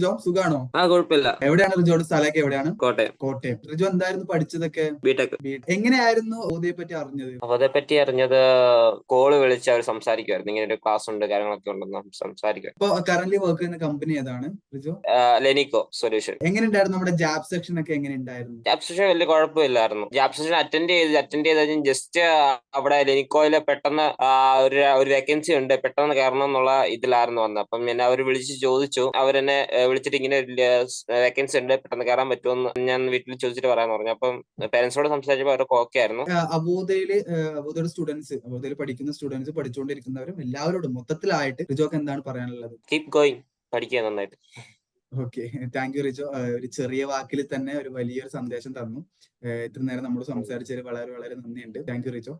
റിജോ? സുഖാണോ? ആ കുഴപ്പമില്ല. എവിടെയാണ് റിജോയുടെ സ്ഥലമൊക്കെ എവിടെയാണ്? കോട്ടയം. കോട്ടയം. റിജോ എന്തായിരുന്നു പഠിച്ചതൊക്കെ? ബിടെക്. എങ്ങനെയായിരുന്നു ഓതയെ പറ്റി അറിഞ്ഞത്? അവതെ പറ്റി അറിഞ്ഞത് കോൾ വിളിച്ച് അവർ സംസാരിക്കുമായിരുന്നു ഇങ്ങനെ ഒരു ക്ലാസ് ഉണ്ട് കാര്യങ്ങളൊക്കെ ഉണ്ടെന്ന് സംസാരിക്കും ഇപ്പൊ കറന്റ് വർക്ക് ചെയ്യുന്ന കമ്പനി ഏതാണ് റിജോ? ലെനിക്കോ സൊല്യൂഷൻ എങ്ങനെയുണ്ടായിരുന്നു നമ്മുടെ ജാബ് സെക്ഷൻ ഒക്കെ എങ്ങനെയുണ്ടായിരുന്നു? ജാബ് സെക്ഷൻ വലിയ കുഴപ്പമില്ലായിരുന്നു. ജാബ് സെക്ഷൻ അറ്റൻഡ് ചെയ്ത് അറ്റൻഡ് ചെയ്ത് ജസ്റ്റ് അവിടെ ലെനിക്കോയിൽ പെട്ടെന്ന് ഒരു ഒരു വേക്കൻസി ഉണ്ട്. പെട്ടെന്ന് കയറണം എന്നുള്ള ഇതിലായിരുന്നു വന്നത്. അപ്പം എന്നെ അവർ വിളിച്ച് ചോദിച്ചു. അവരെന്നെ വിളിച്ചിട്ട് ഇങ്ങനെ വേക്കൻസി ഉണ്ട് പെട്ടെന്ന് കയറാൻ പറ്റുമെന്ന് ഞാൻ വീട്ടിൽ ചോദിച്ചിട്ട് പറയാൻ പറഞ്ഞു. അപ്പം പേരൻസിനോട് സംസാരിച്ചപ്പോൾ അവരൊക്കെ ഓക്കെ ആയിരുന്നു. അബോധയിൽ ആ, അബോധയുടെ സ്റ്റുഡൻസ് അബോധയിൽ പഠിക്കുന്ന സ്റ്റുഡൻസ് പഠിച്ചുകൊണ്ടിരിക്കുന്നവരും എല്ലാവരോടും മൊത്തത്തിലായിട്ട് റിജോക്ക് എന്താണ് പറയാനുള്ളത്? കീപ് ഗോയിങ് പഠിക്കുക നന്നായിട്ട്. Okay thank you Rijo. ഒരു ചെറിയ വാക്കിൽ തന്നെ ഒരു വലിയൊരു സന്ദേശം തന്നു. ഇത്ര നേരം നമ്മൾ സംസാരിച്ചതിൽ വളരെ വളരെ നന്ദിയുണ്ട്. Thank you Rijo.